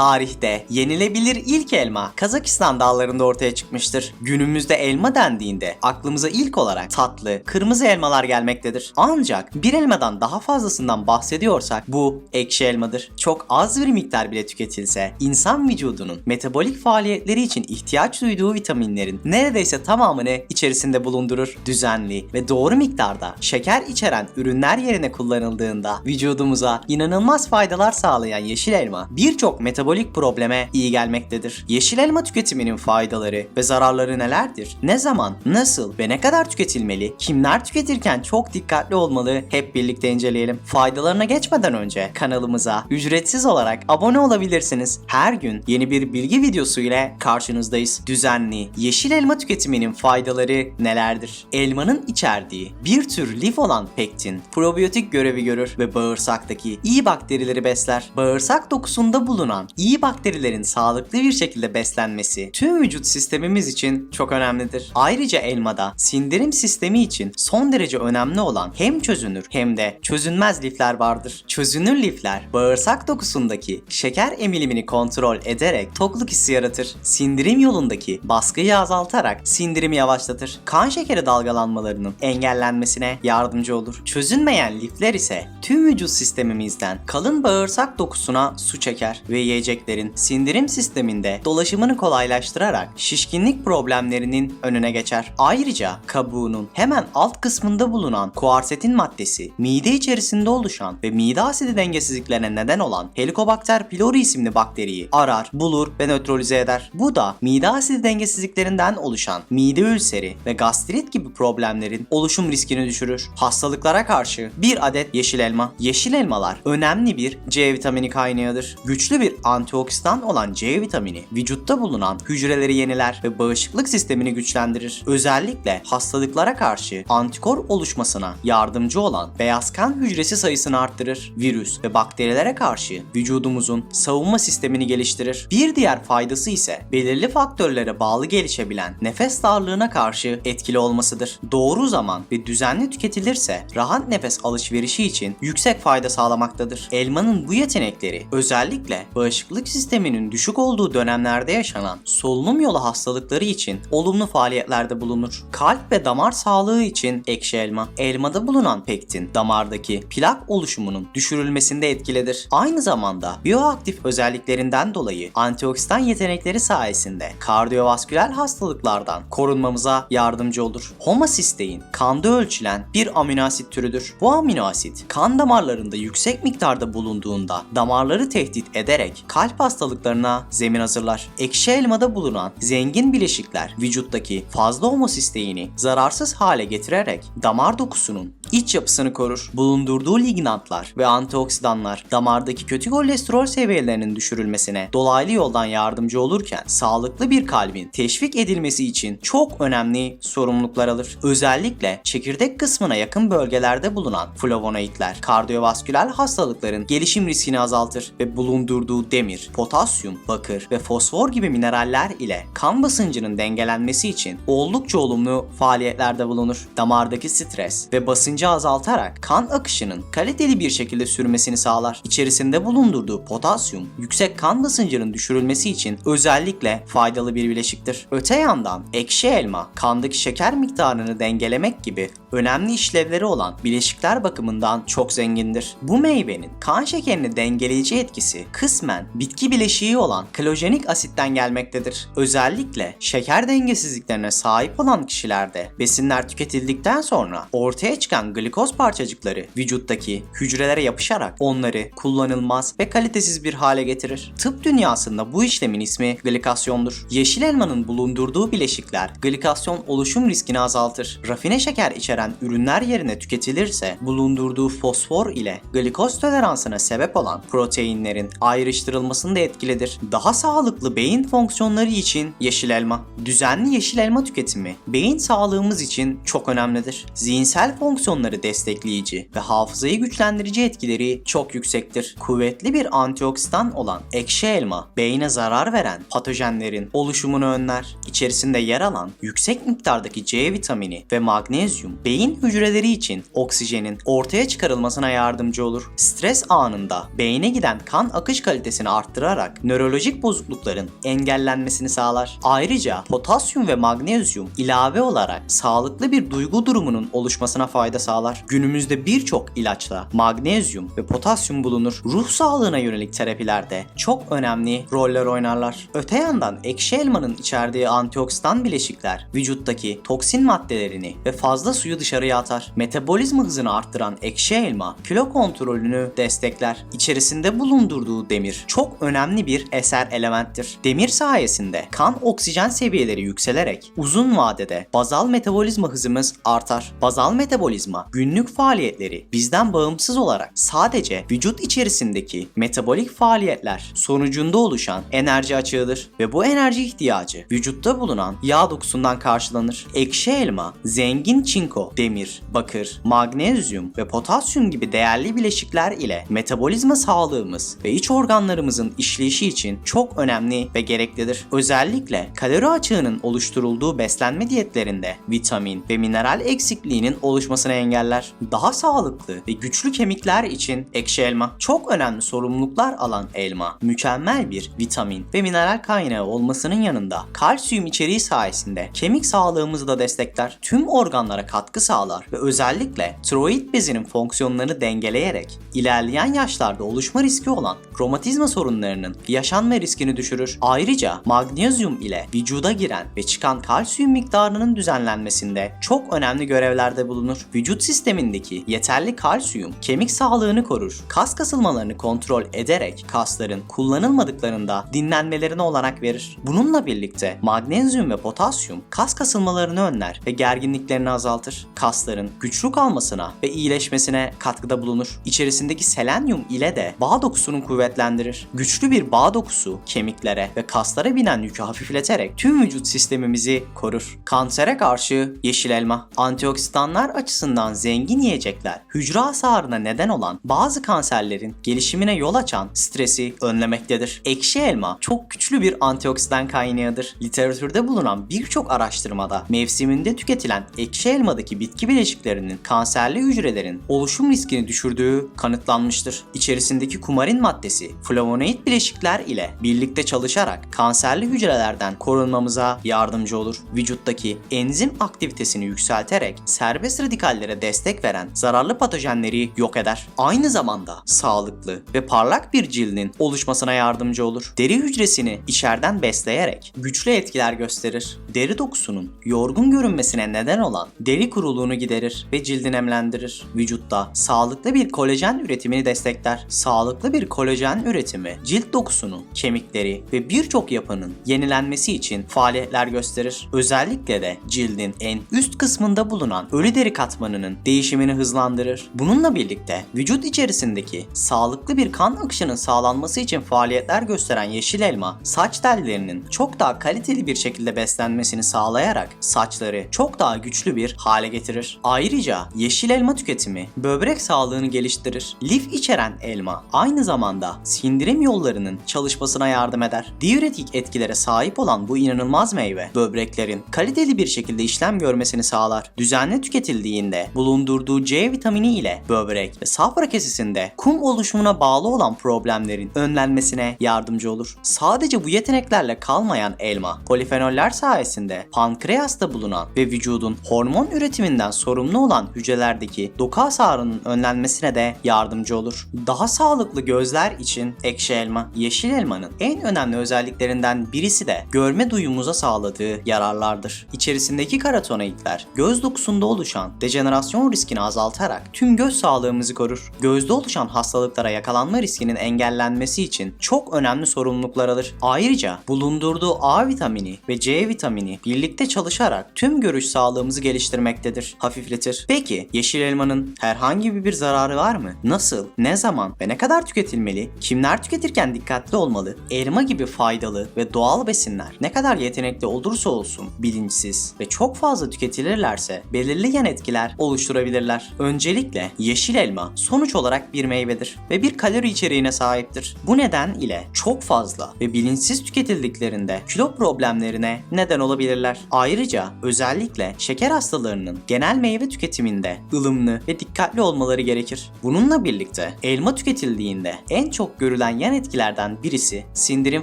Tarihte yenilebilir ilk elma Kazakistan dağlarında ortaya çıkmıştır. Günümüzde elma dendiğinde aklımıza ilk olarak tatlı, kırmızı elmalar gelmektedir. Ancak bir elmadan daha fazlasından bahsediyorsak bu ekşi elmadır. Çok az bir miktar bile tüketilse insan vücudunun metabolik faaliyetleri için ihtiyaç duyduğu vitaminlerin neredeyse tamamını içerisinde bulundurur. Düzenli ve doğru miktarda şeker içeren ürünler yerine kullanıldığında vücudumuza inanılmaz faydalar sağlayan yeşil elma birçok metabolik probleme iyi gelmektedir. Yeşil elma tüketiminin faydaları ve zararları nelerdir? Ne zaman, nasıl ve ne kadar tüketilmeli? Kimler tüketirken çok dikkatli olmalı? Hep birlikte inceleyelim. Faydalarına geçmeden önce kanalımıza ücretsiz olarak abone olabilirsiniz. Her gün yeni bir bilgi videosu ile karşınızdayız. Düzenli yeşil elma tüketiminin faydaları nelerdir? Elmanın içerdiği bir tür lif olan pektin probiyotik görevi görür ve bağırsaktaki iyi bakterileri besler. Bağırsak dokusunda bulunan iyi bakterilerin sağlıklı bir şekilde beslenmesi tüm vücut sistemimiz için çok önemlidir. Ayrıca elmada sindirim sistemi için son derece önemli olan hem çözünür hem de çözünmez lifler vardır. Çözünür lifler bağırsak dokusundaki şeker emilimini kontrol ederek tokluk hissi yaratır. Sindirim yolundaki baskıyı azaltarak sindirimi yavaşlatır. Kan şekeri dalgalanmalarının engellenmesine yardımcı olur. Çözünmeyen lifler ise tüm vücut sistemimizden kalın bağırsak dokusuna su çeker ve yiyeceklerin sindirim sisteminde dolaşımını kolaylaştırarak şişkinlik problemlerinin önüne geçer. Ayrıca kabuğunun hemen alt kısmında bulunan kuarsetin maddesi mide içerisinde oluşan ve mide asidi dengesizliklerine neden olan Helicobacter pylori isimli bakteriyi arar, bulur ve nötralize eder. Bu da mide asidi dengesizliklerinden oluşan mide ülseri ve gastrit gibi problemlerin oluşum riskini düşürür. Hastalıklara karşı bir adet yeşil elma. Yeşil elmalar önemli bir C vitamini kaynağıdır. Güçlü bir antioksidan olan C vitamini vücutta bulunan hücreleri yeniler ve bağışıklık sistemini güçlendirir. Özellikle hastalıklara karşı antikor oluşmasına yardımcı olan beyaz kan hücresi sayısını arttırır. Virüs ve bakterilere karşı vücudumuzun savunma sistemini geliştirir. Bir diğer faydası ise belirli faktörlere bağlı gelişebilen nefes darlığına karşı etkili olmasıdır. Doğru zaman ve düzenli tüketilirse rahat nefes alışverişi için yüksek fayda sağlamaktadır. Elmanın bu yetenekleri özellikle bağışıklık sisteminin düşük olduğu dönemlerde yaşanan solunum yolu hastalıkları için olumlu faaliyetlerde bulunur. Kalp ve damar sağlığı için ekşi elma. Elmada bulunan pektin damardaki plak oluşumunun düşürülmesinde etkilidir. Aynı zamanda bioaktif özelliklerinden dolayı antioksidan yetenekleri sayesinde kardiyovasküler hastalıklardan korunmamıza yardımcı olur. Homosistein kanda ölçülen bir amino asit türüdür. Bu amino asit kan damarlarında yüksek miktarda bulunduğunda damarları tehdit ederek kalp hastalıklarına zemin hazırlar. Ekşi elmada bulunan zengin bileşikler vücuttaki fazla homosisteini zararsız hale getirerek damar dokusunun iç yapısını korur. Bulundurduğu lignantlar ve antioksidanlar damardaki kötü kolesterol seviyelerinin düşürülmesine dolaylı yoldan yardımcı olurken sağlıklı bir kalbin teşvik edilmesi için çok önemli sorumluluklar alır. Özellikle çekirdek kısmına yakın bölgelerde bulunan flavonoidler kardiyovasküler hastalıkların gelişim riskini azaltır ve bulundurduğu demir, potasyum, bakır ve fosfor gibi mineraller ile kan basıncının dengelenmesi için oldukça olumlu faaliyetlerde bulunur. Damardaki stres ve basıncı azaltarak kan akışının kaliteli bir şekilde sürmesini sağlar. İçerisinde bulundurduğu potasyum yüksek kan basıncının düşürülmesi için özellikle faydalı bir bileşiktir. Öte yandan ekşi elma kandaki şeker miktarını dengelemek gibi önemli işlevleri olan bileşikler bakımından çok zengindir. Bu meyvenin kan şekerini dengeleyici etkisi kısmen bitki bileşiği olan klojenik asitten gelmektedir. Özellikle şeker dengesizliklerine sahip olan kişilerde besinler tüketildikten sonra ortaya çıkan glikoz parçacıkları vücuttaki hücrelere yapışarak onları kullanılmaz ve kalitesiz bir hale getirir. Tıp dünyasında bu işlemin ismi glikasyondur. Yeşil elmanın bulundurduğu bileşikler glikasyon oluşum riskini azaltır. Rafine şeker içeren ürünler yerine tüketilirse bulundurduğu fosfor ile glikoz toleransına sebep olan proteinlerin ayrıştırılmasında etkilidir. Daha sağlıklı beyin fonksiyonları için yeşil elma. Düzenli yeşil elma tüketimi beyin sağlığımız için çok önemlidir. Zihinsel fonksiyonları destekleyici ve hafızayı güçlendirici etkileri çok yüksektir. Kuvvetli bir antioksidan olan ekşi elma beyne zarar veren patojenlerin oluşumunu önler. İçerisinde yer alan yüksek miktardaki C vitamini ve magnezyum beyin hücreleri için oksijenin ortaya çıkarılmasına yardımcı olur. Stres anında beyne giden kan akış kalitesini arttırarak nörolojik bozuklukların engellenmesini sağlar. Ayrıca potasyum ve magnezyum ilave olarak sağlıklı bir duygu durumunun oluşmasına fayda sağlar. Günümüzde birçok ilaçta magnezyum ve potasyum bulunur. Ruh sağlığına yönelik terapilerde çok önemli roller oynarlar. Öte yandan ekşi elmanın içerdiği antioksidan bileşikler vücuttaki toksin maddelerini ve fazla suyu dışarıya atar. Metabolizma hızını arttıran ekşi elma kilo kontrolünü destekler. İçerisinde bulundurduğu demir çok önemli bir eser elementtir. Demir sayesinde kan oksijen seviyeleri yükselerek uzun vadede bazal metabolizma hızımız artar. Bazal metabolizma günlük faaliyetleri bizden bağımsız olarak sadece vücut içerisindeki metabolik faaliyetler sonucunda oluşan enerji açığıdır ve bu enerji ihtiyacı vücutta bulunan yağ dokusundan karşılanır. Ekşi elma zengin çinko, demir, bakır, magnezyum ve potasyum gibi değerli bileşikler ile metabolizma sağlığımız ve iç organlarımızın işleyişi için çok önemli ve gereklidir. Özellikle kalori açığının oluşturulduğu beslenme diyetlerinde vitamin ve mineral eksikliğinin oluşmasını engeller. Daha sağlıklı ve güçlü kemikler için ekşi elma çok önemli sorumluluklar alan elma mükemmel bir vitamin ve mineral kaynağı olmasının yanında kalsiyum içeriği sayesinde kemik sağlığımızı da destekler. Tüm organlara katkı sağlar ve özellikle tiroid bezinin fonksiyonlarını dengeleyerek ilerleyen yaşlarda oluşma riski olan romatizma sorunlarının yaşanma riskini düşürür. Ayrıca magnezyum ile vücuda giren ve çıkan kalsiyum miktarının düzenlenmesinde çok önemli görevlerde bulunur. Vücut sistemindeki yeterli kalsiyum kemik sağlığını korur. Kas kasılmalarını kontrol ederek kasların kullanılmadıklarında dinlenmelerine olanak verir. Bununla birlikte magnezyum ve potasyum kas kasılmalarını önler ve gerginliklerini azaltır. Kasların güçlü kalmasına ve iyileşmesine katkıda bulunur. İçerisindeki selenyum ile de bağ dokusunu kuvvetlendirir. Güçlü bir bağ dokusu kemiklere ve kaslara binen yükü hafifleterek tüm vücut sistemimizi korur. Kansere karşı yeşil elma, antioksidanlar açısından zengin yiyecekler, hücre hasarına neden olan bazı kanserlerin gelişimine yol açan stresi önlemektedir. Ekşi elma çok güçlü bir antioksidan kaynağıdır. Literatürde bulunan birçok araştırmada mevsiminde tüketilen ekşi elmadaki bitki bileşiklerinin kanserli hücrelerin oluşum riskini düşürdüğü kanıtlanmıştır. İçerisindeki kumarin maddesi flavonoid bileşikler ile birlikte çalışarak kanserli hücrelerden korunmamıza yardımcı olur. Vücuttaki enzim aktivitesini yükselterek serbest radikallere destek veren zararlı patojenleri yok eder. Aynı zamanda sağlıklı ve parlak bir cildin oluşmasına yardımcı olur. Deri hücresini içeriden besleyerek güçlü etkiler gösterir. Deri dokusunun yorgun görünmesine neden olan deri kuruluğunu giderir ve cildi nemlendirir. Vücutta sağlıklı bir kolajen üretimini destekler. Sağlıklı bir kolajen üretimi cilt dokusunun, kemikleri ve birçok yapının yenilenmesi için faaliyetler gösterir. Özellikle de cildin en üst kısmında bulunan ölü deri katmanının değişimini hızlandırır. Bununla birlikte vücut içerisindeki sağlıklı bir kan akışının sağlanması için faaliyetler gösteren yeşil elma, saç tellerinin çok daha kaliteli bir şekilde beslenmesini sağlayarak saçları çok daha güçlü bir hale getirir. Ayrıca yeşil elma tüketimi böbrek sağlığını geliştirir. Lif içeren elma aynı zamanda sindirim yollarının çalışmasına yardım eder. Diüretik etkilere sahip olan bu inanılmaz meyve böbreklerin kaliteli bir şekilde işlem görmesini sağlar. Düzenli tüketildiğinde bulundurduğu C vitamini ile böbrek ve safra kesesinde kum oluşumuna bağlı olan problemlerin önlenmesine yardımcı olur. Sadece bu yeteneklerle kalmayan elma, polifenoller sayesinde pankreasta bulunan ve vücudun hormon üretiminden sorumlu olan hücrelerdeki doku hasarının önlenmesine de yardımcı olur. Daha sağlıklı gözler için ekşi elma, yeşil elmanın en önemli özelliklerinden birisi de görme duyumuza sağladığı yararlardır. İçerisindeki karotenoidler göz dokusunda oluşan dejenerasyon riskini azaltarak tüm göz sağlığımızı korur. Gözde oluşan hastalıklara yakalanma riskinin engellenmesi için çok önemli sorumluluklar alır. Ayrıca bulundurduğu A vitamini ve C vitamini birlikte çalışarak tüm görüş sağlığımızı geliştirmektedir, hafifletir. Peki yeşil elmanın herhangi bir zararı var mı? Nasıl, ne zaman ve ne kadar tüketilmeli? Kimler tüketirken dikkatli olmalı? Elma gibi faydalı ve doğal besinler ne kadar yetenekli olursa olsun bilinçsiz ve çok fazla tüketilirlerse belirli yan etkiler oluşturabilirler. Öncelikle yeşil elma sonuç olarak bir meyvedir ve bir kalori içeriğine sahiptir. Bu neden ile çok fazla ve bilinçsiz tüketildiklerinde kilo problemlerine neden olabilirler. Ayrıca özellikle şeker hastalarının genel meyve tüketiminde ılımlı ve dikkatli olmaları gerekir. Bununla birlikte elma tüketildiğinde en çok görülen yan etkilerden birisi sindirim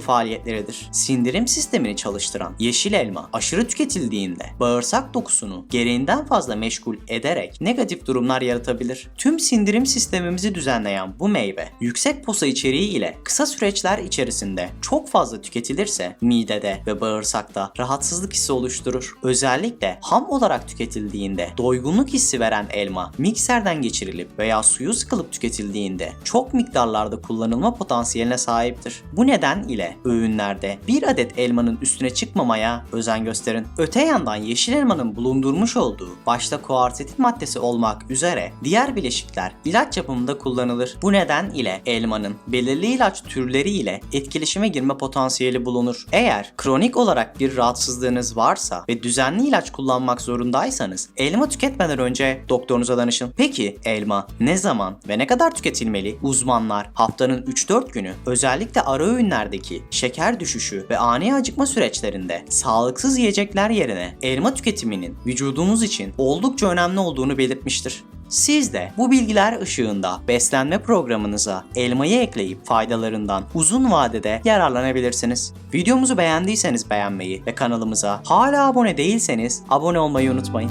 faaliyetleridir. Sindirim sistemini çalıştıran yeşil elma aşırı tüketildiğinde bağırsak dokusunu gereğinden fazla meşgul ederek negatif durumlar yaratabilir. Tüm sindirim sistemimizi düzenleyen bu meyve yüksek posa içeriği ile kısa süreçler içerisinde çok fazla tüketilirse midede ve bağırsakta rahatsızlık hissi oluşturur. Özellikle ham olarak tüketildiğinde doygunluk hissi veren elma mikserden geçirilip veya suyu sıkılıp tüketildiğinde çok miktarlarda kullanılma potansiyeline sahiptir. Bu neden ile öğünlerde bir adet elmanın üstüne çıkmamaya özen gösterin. Öte yandan yeşil elmanın bulundurmuş olduğu başta kuarsetin maddesi olmak üzere diğer bileşikler ilaç yapımında kullanılır. Bu neden ile elmanın belirli ilaç türleri ile etkileşime girme potansiyeli bulunur. Eğer kronik olarak bir rahatsızlığınız varsa ve düzenli ilaç kullanmak zorundaysanız elma tüketmeden önce doktorunuza danışın. Peki elma ne zaman ve ne kadar tüketilmeli? Uzmanlar haftanın 3-4 günü özellikle ara öğünlerdeki şeker düşüşü ve ani acıkma süreçlerinde sağlıksız yiyecekler yerine elma tüketiminin vücudunuz için oldukça önemli olduğunu belirtmiştir. Siz de bu bilgiler ışığında beslenme programınıza elmayı ekleyip faydalarından uzun vadede yararlanabilirsiniz. Videomuzu beğendiyseniz beğenmeyi ve kanalımıza hala abone değilseniz abone olmayı unutmayın.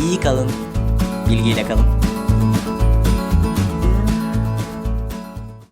İyi kalın, bilgiyle kalın.